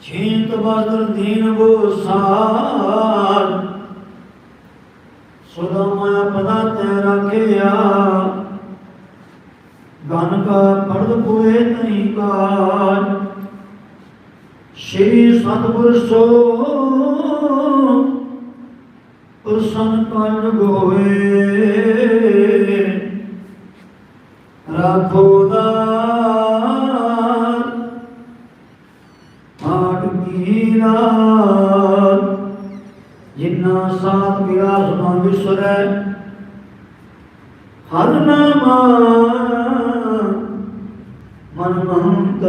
ਛੇਤ ਬਦਰ ਦੀਨ ਬੋ ਸਾਰ। ਸਦਾ ਮਾਇਆ ਪਦਾ ਤੈ ਰੱਖਿਆ। ਗਨ ਕਾ ਪਰਦ ਪੁਏ ਨਹੀਂ ਕਾਜ ਸ਼੍ਰੀ ਸਤਿਗੁਰ ਸੋ ਪ੍ਰਸੰਨ ਕੰਨ ਗੋਏ। ਰਾਖੋ ਦਾ ਵਿਸਰੈ ਹਰ ਨਾਮਾ ਮਨ ਮੰਤ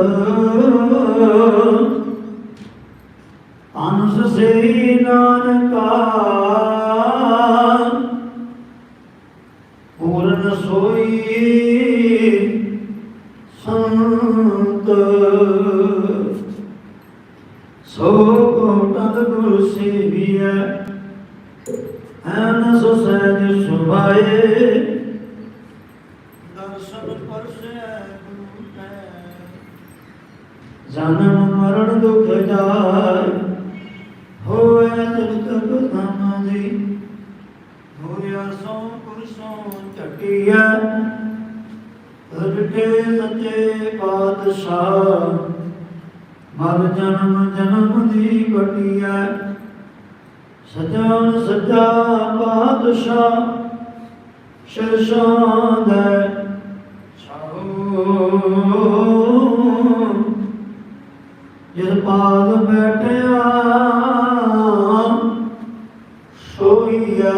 ਅਨਸ ਸੇ ਨਾਨਕਾ। ਪੂਰਨ ਸੋਈ ਸੰਤ। ਸੋ ਕੋਟਨ ਗੁਰ ਸੇਵੀਐ। ਐਨ ਸੋ ਸਹਿਜ ਸੁਭਾਏ ਦਰਸ਼ਨ ਪਰਸੈ ਗੁਰੂ ਕੈ। ਜਨਮ ਮਰਨ ਦੁਖ ਜਾਇ ਹੋਏ ਤਿਲਕ ਧਮ ਦੀ। ਹੋਇਆ ਸੋ ਪੁਰਸੋਂ ਚਟਿਆ ਰਟੇ ਸੱਚੇ ਪਾਤਸ਼ਾਹ। ਮਰ ਜਨਮ ਜਨਮ ਦੀ ਕਟਿਆ ਸਜਣ ਸਜਾ ਪਾਤਸ਼ਾਹ ਸ਼ਰਸ਼ਾਂ ਦੇ ਛਾਉ ਜਿਸ ਪਾਦ ਬੈਠਿਆ ਸੋਈਐ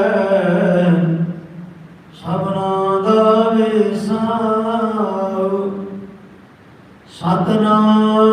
ਸਭਨਾ ਦਾ ਵਿਸਾਉ ਸਤਨਾਮ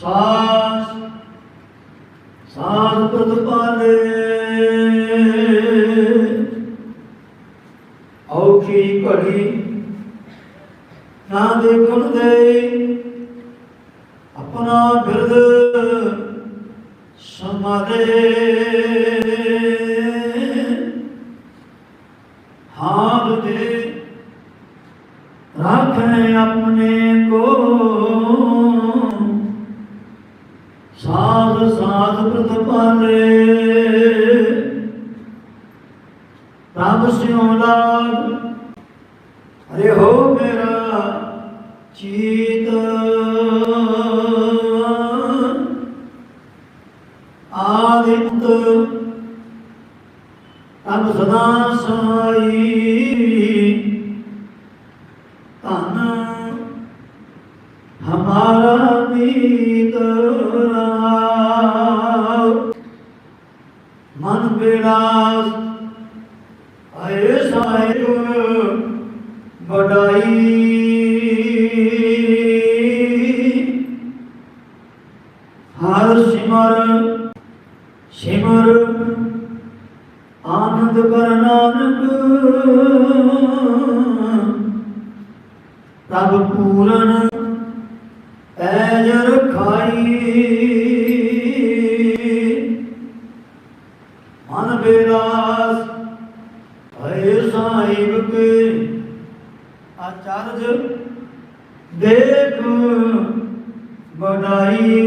ਸਾਸ ਸਾਸ ਪ੍ਰਦ ਔਖੀ ਘੜੀ ਨਾ ਦੇਖਣ ਦੇ। ਆਪਣਾ ਬਿਰਦ ਸਮਾਰੇ ਸਿਉ ਲਾਗ। ਅਰੇ ਹੋ ਮੇਰਾ ਚੀਤ। ਆਦਿਤ ਤਨ ਸਦਾ ਸਾਈ। ਆਏ ਸਾਹਿਬ ਵਡਾਈ। ਹਰ ਸਿਮਰ ਸਿਮਰ, ਆਨੰਦ ਕਰ ਨਾਨਕ। ਪ੍ਰਭ ਪੂਰਨ ਐਜ ਰਖਾਈ ਮਨ ਬੇਰਾਸ ਹੈ ਸਾਹਿਬ ਕੇ ਆਚਾਰਜ ਦੇਖ ਬੜਾਈ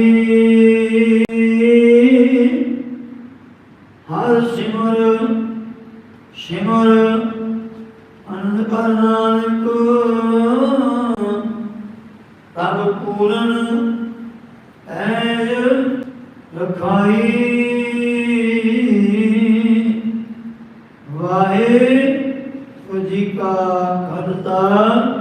ਹਰ ਸਿਮਰ ਸਿਮਰ ਅਨੰਦ ਕਰ ਨਾਨਕ। ਤਬ ਪੂਰਨ ਐਜ ਰਖਾਈ। ਵਾਹਿਗੁਰੂ। ਕਾ ਖਾਲਸਾ